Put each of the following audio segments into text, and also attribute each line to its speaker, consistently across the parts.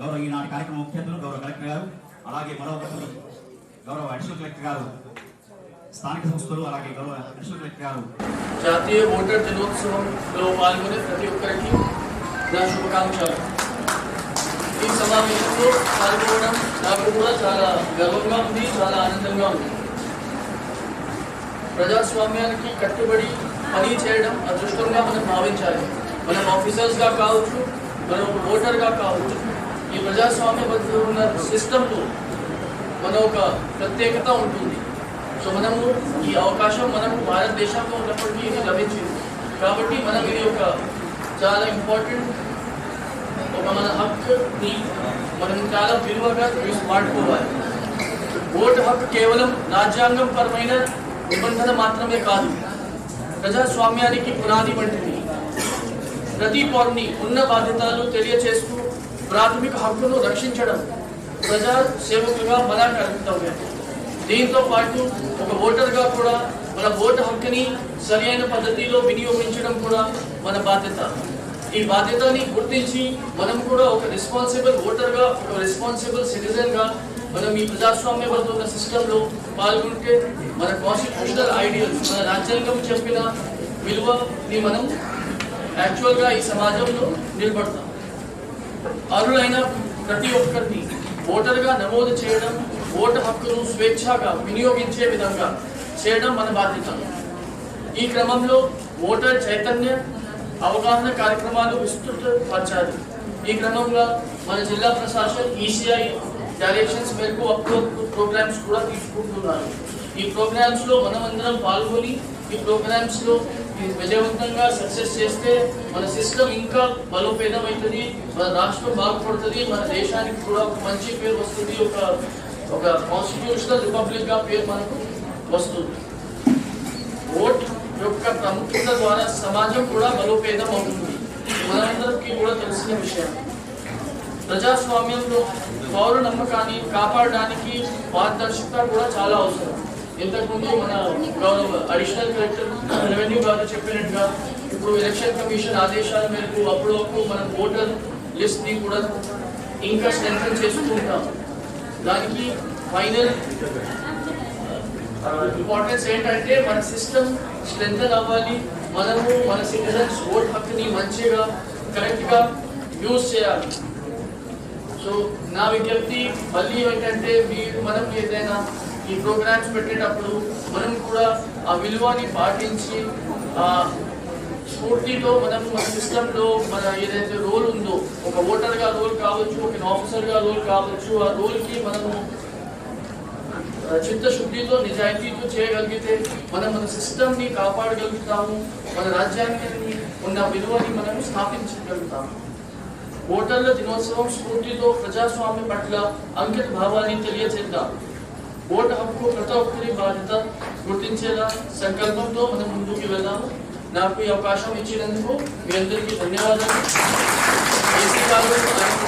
Speaker 1: గౌరవ ఈనాటి కార్యక్రమ ముఖ్య అతిథులు గౌరవ కలెక్టర్ గారు అలాగే మరో ఒకరు గౌరవ అడిషనల్ కలెక్టర్ గారు స్థానిక సంస్థలు అలాగే గౌరవ అడిషనల్ కలెక్టర్ గారు.
Speaker 2: జాతీయ ఓటర్ దినోత్సవంలో పాల్గొనే ప్రతి ఒక్కరికి నా శుభాకాంక్షలు. ఈ సమావేశంలో పాల్గొనడం నాకు కూడా చాలా గర్వంగా ఉంది చాలా ఆనందంగా ఉంది. ప్రజాస్వామ్యానికి కట్టుబడి పని చేయడం అదృష్టంగా మనం భావించాలి. మనం ఆఫీసర్స్గా కావచ్చు మనం ఒక ఓటర్గా కావచ్చు ఈ ప్రజాస్వామ్యబద్ధ ఉన్న సిస్టంలో మన ఒక ప్రత్యేకత ఉంటుంది. సో మనము ఈ అవకాశం మనము భారతదేశంలో ఉన్నప్పటికీ ఇది లభించింది. కాబట్టి మనం ఇది ఒక చాలా ఇంపార్టెంట్ ఒక మన హక్కుని మనం చాలా విలువగా వాడుకోవాలి ఓటు హక్కు కేవలం రాజ్యాంగం పరమైన నిబంధన మాత్రమే కాదు ప్రజాస్వామ్యానికి పునాది వంటిది. ప్రతి పౌరుని ఉన్న బాధ్యతలు తెలియచేస్తూ ప్రాథమిక హక్కును రక్షించడం ప్రజా సేవకుగా మన కర్తవ్యం. దీంతో పాటు ఒక ఓటర్గా కూడా మన ఓటు హక్కుని సరైన పద్ధతిలో వినియోగించడం కూడా మన బాధ్యత. ఈ బాధ్యతని గుర్తించి మనం కూడా ఒక రెస్పాన్సిబుల్ ఓటర్గా ఒక రెస్పాన్సిబుల్ సిటిజన్గా మనం ఈ ప్రజాస్వామ్యబద్ధ ఉన్న సిస్టంలో పాల్గొంటే మన కాన్స్టిట్యూషనల్ ఐడియల్స్ మన రాజ్యాంగం చెప్పిన విలువని మనం యాక్చువల్గా ఈ సమాజంలో నిలబడతాం. అర్హులైన ప్రతి ఒక్కరిని ఓటర్గా నమోదు చేయడం ఓటు హక్కును స్వేచ్ఛగా వినియోగించే విధంగా చేయడం మన బాధ్యత. ఈ క్రమంలో ఓటర్ చైతన్య అవగాహన కార్యక్రమాలు విస్తృతపరచారు ఈ క్రమంలో మన జిల్లా ప్రశాసన్ ఈసీఐ డైరెక్షన్స్ మేరకు అప్లోడ్ ప్రోగ్రామ్స్ కూడా తీసుకుంటున్నారు. ఈ ప్రోగ్రామ్స్లో మనమందరం పాల్గొని ఈ ప్రోగ్రామ్స్లో ఇది విజయవంతంగా సక్సెస్ చేస్తే మన సిస్టమ్ ఇంకా బలోపేతం అవుతుంది మన రాష్ట్రం బాగుపడుతుంది మన దేశానికి కూడా ఒక మంచి పేరు వస్తుంది ఒక ఒక కాన్స్టిట్యూషనల్ రిపబ్లిక్గా పేరు మనకు వస్తుంది. ఓట్ యొక్క ప్రాముఖ్యత ద్వారా సమాజం కూడా బలోపేతం అవుతుంది మనందరికీ కూడా తెలిసిన విషయం. ప్రజాస్వామ్యంలో పౌర నమ్మకాన్ని కాపాడడానికి పారదర్శకత కూడా చాలా అవసరం. ఇంతకుముందు మన అడిషనల్ కలెక్టర్ రెవెన్యూ గారు చెప్పినట్టుగా ఇప్పుడు ఎలక్షన్ కమిషన్ ఆదేశాల మేరకు అప్పుడప్పుడు మనం ఓటర్ లిస్ట్ని కూడా ఇంకా స్ట్రెంగ్ చేసుకుంటాం దానికి ఫైనల్ ఇంపార్టెన్స్ ఏంటంటే మన సిస్టమ్ స్ట్రెంగ్ అవ్వాలి. మనము మన సిటిజన్స్ ఓట్ హక్కుని మంచిగా కరెక్ట్గా యూజ్ చేయాలి. సో నా విజ్ఞప్తి మళ్ళీ ఏంటంటే మీరు మనం ఏదైనా ఈ ప్రోగ్రామ్స్ పెట్టేటప్పుడు మనం కూడా ఆ విలువని పాటించి ఆ స్ఫూర్తితో మనం మన సిస్టంలో మన ఏదైతే రోల్ ఉందో ఒక ఓటర్గా రోల్ కావచ్చు ఒక ఆఫీసర్గా రోల్ కావచ్చు ఆ రోల్కి మనము చిత్తశుద్ధితో నిజాయితీతో చేయగలిగితే మనం మన సిస్టమ్ని కాపాడగలుగుతాము మన రాజ్యాంగాన్ని ఉన్న విలువని మనం స్థాపించగలుగుతాము. ఓటర్ల దినోత్సవం స్ఫూర్తితో ప్రజాస్వామ్యం పట్ల అంకిత భావాన్ని తెలియజేద్దాం ఓటు హక్కు ప్రతి ఒక్కరి బాధ్యత గుర్తించేలా సంకల్పంతో మనం ముందుకు వెళ్దాము. నాకు ఈ అవకాశం ఇచ్చినందుకు మీ అందరికీ ధన్యవాదాలు. ఏసీ గారు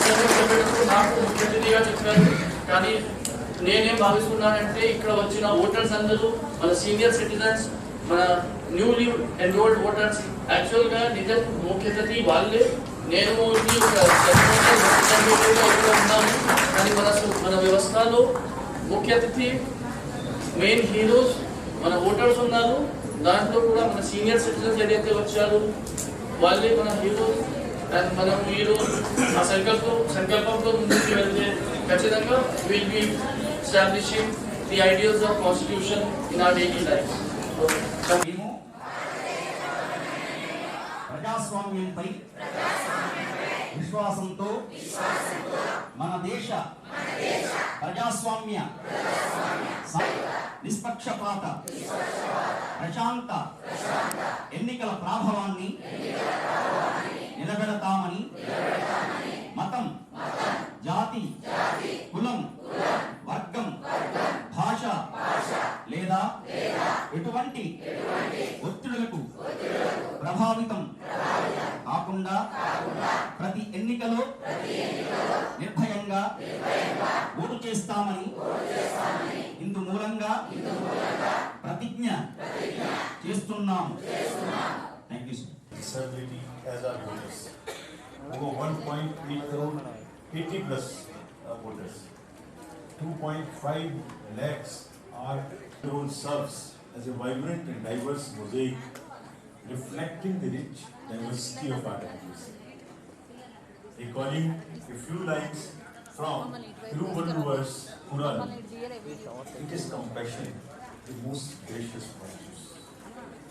Speaker 2: చెప్పేటప్పుడు నాకు ముఖ్యంగా చెప్పారు. కానీ నేనేం భావిస్తున్నానంటే ఇక్కడ వచ్చిన ఓటర్స్ అందరూ మన సీనియర్ సిటిజన్స్ మన న్యూలీ ఎన్రోల్డ్ ఓటర్స్ యాక్చువల్గా నిజం ముఖ్యతది వాళ్ళే. నేను ఇక్కడ ఉన్నాను. కానీ మన మన వ్యవస్థలో ముఖ్య అతిథి మెయిన్ హీరోస్ మన ఓటర్స్ ఉన్నారు. దాంట్లో కూడా మన సీనియర్ సిటిజన్స్ ఏదైతే వచ్చారు వాళ్ళే మన హీరోస్ అండ్ మనం మీరు ఆ సంకల్పం సంకల్పంతో ముందుకు వెళ్తే ఖచ్చితంగా will be establishing the ideas of constitution in our daily
Speaker 1: life ప్రజాస్వామ్యంపై విశ్వాసంతో మన దేశ ప్రజాస్వామ్య నిష్పక్షపాత ప్రశాంత ఎన్నికల ప్రాభవాన్ని నిలబెడతామని మతం జాతి కులం వర్గం భాష లేదా ఎటువంటి ఒత్తిడులకు ప్రభావితం కాకుండా ప్రతి ఎన్నికలో నిర్భయంగా ఓటు చేస్తామని ఇందు మూలంగా ప్రతిజ్ఞ చేస్తున్నాం thank you sir
Speaker 3: disability as our voters. Over 1.3 crore 80 plus uh, voters. 2.5 lakhs are role serves as a vibrant and diverse mosaic reflecting the rich diversity of our democracy. Recalling a few lines from Thiruvalluvar's Kural, it is compassion, the most gracious virtues,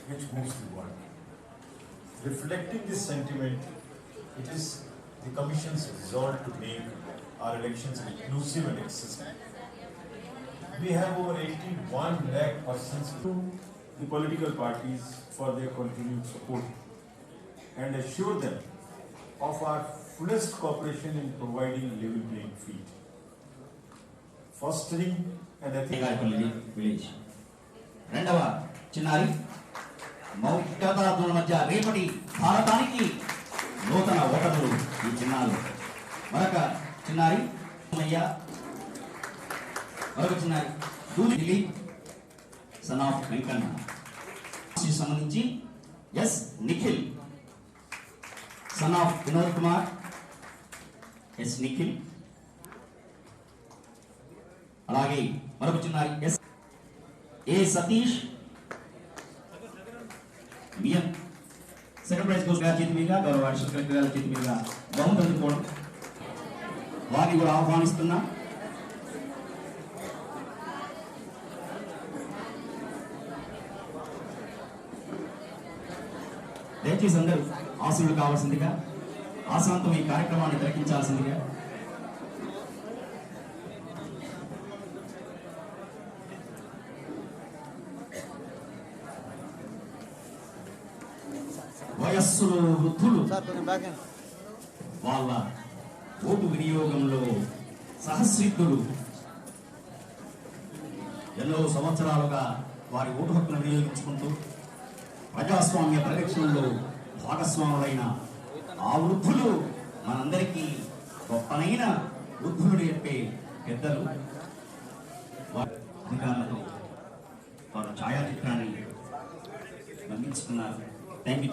Speaker 3: which moves the world. Reflecting this sentiment, it is the Commission's resolve to make our elections inclusive and accessible. We have over 81 lakh persons to the political parties for their continued support and assure them of our fullest cooperation in providing a level playing field. Fostering an ethical
Speaker 1: village రెండవ చిన్నారి మౌఖ్యతల మధ్య రేపటి భారతానికి నూతన ఓటర్లు ఈ చిన్నారు మరొక చిన్నారి మరొక చిన్నారి దూది సన్ ఆఫ్ వెంకన్న. సంబంధించి S Nikhil son of Vinod Kumar S Nikhil. అలాగే మరొక చిన్నారి S A Satish. BM second prize కోసం గారి చేతి మీద గౌరవ అడిషనల్ కలెక్టర్ గారి చేతి మీద బహుమతి అందుకోవడం. వారిని కూడా ఆహ్వానిస్తున్నా. దయచేసి అందరూ ఆశలు కావాల్సిందిగా ఆశాంతం ఈ కార్యక్రమాన్ని తిలకించాల్సిందిగా. వయస్సులో వృద్ధులు వాళ్ళ ఓటు వినియోగంలో సహసిద్ధులు ఎన్నో సంవత్సరాలుగా వారి ఓటు హక్కును వినియోగించుకుంటూ ప్రజాస్వామ్య పరిరక్షణలో భాగస్వాములైన ఆ వృద్ధులు మనందరికీ గొప్పనైన వృద్ధులు నేర్పే పెద్దలు. అధికారులతో వారు ఛాయాచిత్రాన్ని బంధించుకున్నారు థ్యాంక్ యూ